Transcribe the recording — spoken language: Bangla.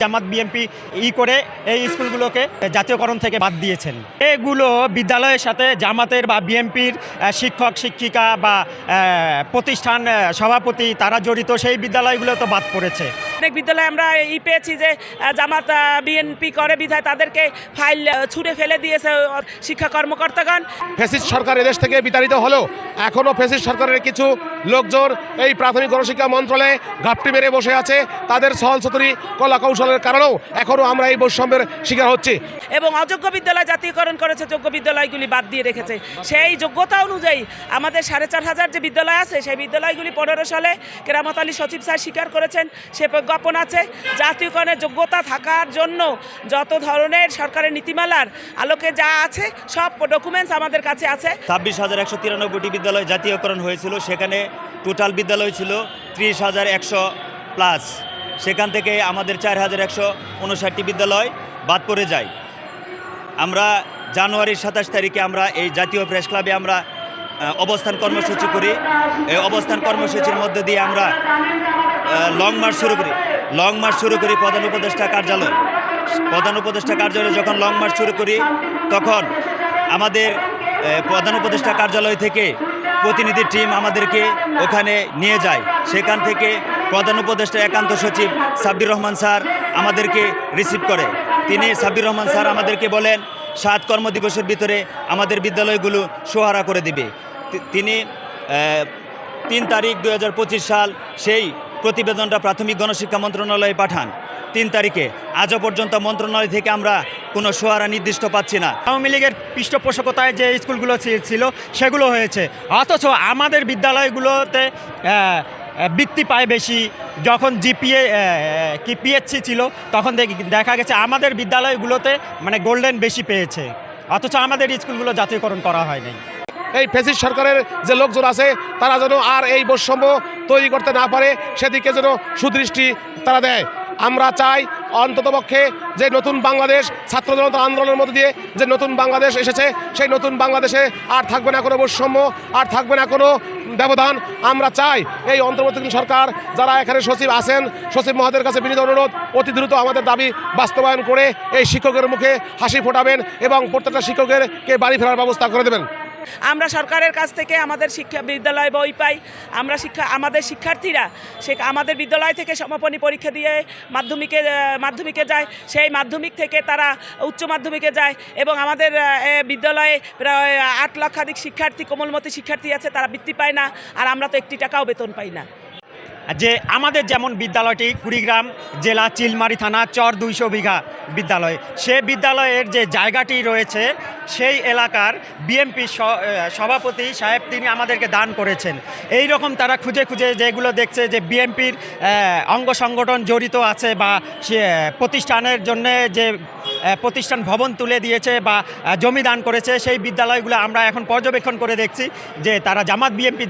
জামাত বিএনপি ই করে এই স্কুলগুলোকে জাতীয়করণ থেকে বাদ দিয়েছেন। এগুলো বিদ্যালয়ের সাথে জামাতের বা বিএনপির শিক্ষক, শিক্ষিকা বা প্রতিষ্ঠান সভাপতি তারা জড়িত, সেই বিদ্যালয়গুলো তো বাদ পড়েছে। অনেক বিদ্যালয়ে আমরা ই পেয়েছি যে জামাত বিএনপি করে বিধায় তাদেরকে ফাইল ছুঁড়ে ফেলে দিয়েছে শিক্ষা কর্মকর্তাগণ। ফেসিস্ট সরকার এদেশ থেকে বিতাড়িত হলো এখনও ফেসিস্ট সরকারের কিছু লোকজন এই প্রাথমিক গণশিক্ষা মন্ত্রণালয়ে ঘাপটি মেরে বসে আছে। তাদের সহল সতরি কলা কৌশলের কারণেও এখনও আমরা এই বৈষম্যের শিকার হচ্ছি। এবং অযোগ্য বিদ্যালয় জাতীয়করণ করেছে যোগ্য বিদ্যালয়গুলি বাদ দিয়ে রেখেছে। সেই যোগ্যতা অনুযায়ী আমাদের সাড়ে চার হাজার যে বিদ্যালয় আছে সেই বিদ্যালয়গুলি পনেরো সালে কেরামত আলী সচিব স্যার স্বীকার করেছেন। সে প্রজ্ঞাপন আছে। জাতীয়করণের যোগ্যতা থাকার জন্য যত ধরনের সরকারের নীতিমালার আলোকে যা আছে, সব ডকুমেন্টস আমাদের কাছে আছে। ছাব্বিশ হাজার একশো তিরানব্বইটি বিদ্যালয় জাতীয়করণ হয়েছিল, সেখানে টোটাল বিদ্যালয় ছিল ত্রিশ হাজার একশো প্লাস সেখান থেকে আমাদের চার হাজার একশো উনষাটটি বিদ্যালয় বাদ পড়ে যায়। আমরা জানুয়ারির সাতাশ তারিখে আমরা এই জাতীয় প্রেস ক্লাবে আমরা অবস্থান কর্মসূচি করি। এই অবস্থান কর্মসূচির মধ্যে দিয়ে আমরা লং মার্চ শুরু করি। লং মার্চ শুরু করি প্রধান উপদেষ্টা কার্যালয়। প্রধান উপদেষ্টা কার্যালয়ে যখন লং মার্চ শুরু করি, তখন আমাদের প্রধান উপদেষ্টা কার্যালয় থেকে প্রতিনিধি টিম আমাদেরকে ওখানে নিয়ে যায়। সেখান থেকে প্রধান উপদেষ্টা একান্ত সচিব সাব্বির রহমান স্যার আমাদেরকে রিসিভ করে। তিনি সাব্বির রহমান স্যার আমাদেরকে বলেন, সাত কর্মদিবসের ভিতরে আমাদের বিদ্যালয়গুলো সোহারা করে দিবে। তিনি তিন তারিখ দু হাজার পঁচিশ সাল সেই প্রতিবেদনটা প্রাথমিক গণশিক্ষা মন্ত্রণালয়ে পাঠান। তিন তারিখে। আজও পর্যন্ত মন্ত্রণালয় থেকে আমরা কোনো সোয়ারা নির্দিষ্ট পাচ্ছি না। আওয়ামী লীগের পৃষ্ঠপোষকতায় যে স্কুলগুলো ছিল, সেগুলো হয়েছে। অথচ আমাদের বিদ্যালয়গুলোতে বৃত্তি পায় বেশি। যখন জিপিএ কি পিএসসি ছিল, তখন দেখা গেছে আমাদের বিদ্যালয়গুলোতে মানে গোল্ডেন বেশি পেয়েছে। অথচ আমাদের স্কুলগুলো জাতীয়করণ করা হয়নি এই ফেসিস্ট সরকারের যে লোকজন আছে, তারা যেন আর এই বৈষম্য তৈরি করতে না পারে, সেদিকে যেন সুদৃষ্টি তারা দেয়। আমরা চাই অন্ততপক্ষে যে নতুন বাংলাদেশ, ছাত্র জনতা আন্দোলনের মধ্যে দিয়ে যে নতুন বাংলাদেশ এসেছে, সেই নতুন বাংলাদেশে আর থাকবে না কোনো বৈষম্য, আর থাকবে না কোনো ব্যবধান। আমরা চাই এই অন্তর্বর্তীকালীন সরকার যারা এখানে সচিব আছেন, সচিব মহাদের কাছে বিনীত অনুরোধ, অতি দ্রুত আমাদের দাবি বাস্তবায়ন করে এই শিক্ষকের মুখে হাসি ফোটাবেন এবং প্রত্যেকটা শিক্ষকেরকে বাড়ি ফেরার ব্যবস্থা করে দেবেন। আমরা সরকারের কাছ থেকে আমাদের শিক্ষা বিদ্যালয় বই পাই। আমরা শিক্ষা, আমাদের শিক্ষার্থীরা সে, আমাদের বিদ্যালয় থেকে সমাপনী পরীক্ষা দিয়ে মাধ্যমিকে মাধ্যমিকে যায়। সেই মাধ্যমিক থেকে তারা উচ্চ মাধ্যমিকে যায় এবং আমাদের বিদ্যালয়ে প্রায় আট লক্ষাধিক শিক্ষার্থী, কোমলমতি শিক্ষার্থী আছে, তারা বৃত্তি পায় না। আর আমরা তো একটি টাকাও বেতন পাই না। যে আমাদের যেমন বিদ্যালয়টি কুড়িগ্রাম জেলা চিলমারি থানা চর দুইশো বিঘা বিদ্যালয়। সে বিদ্যালয়ের যে জায়গাটি রয়েছে, সেই এলাকার বিএমপি সভাপতি সাহেব তিনি আমাদেরকে দান করেছেন। এই রকম তারা খুঁজে খুঁজে যেগুলো দেখছে যে বিএমপির অঙ্গ সংগঠন জড়িত আছে বা সে প্রতিষ্ঠানের জন্য যে প্রতিষ্ঠান ভবন তুলে দিয়েছে বা জমি দান করেছে, সেই বিদ্যালয়গুলো আমরা এখন পর্যবেক্ষণ করে দেখছি যে তারা জামাত বিএমপি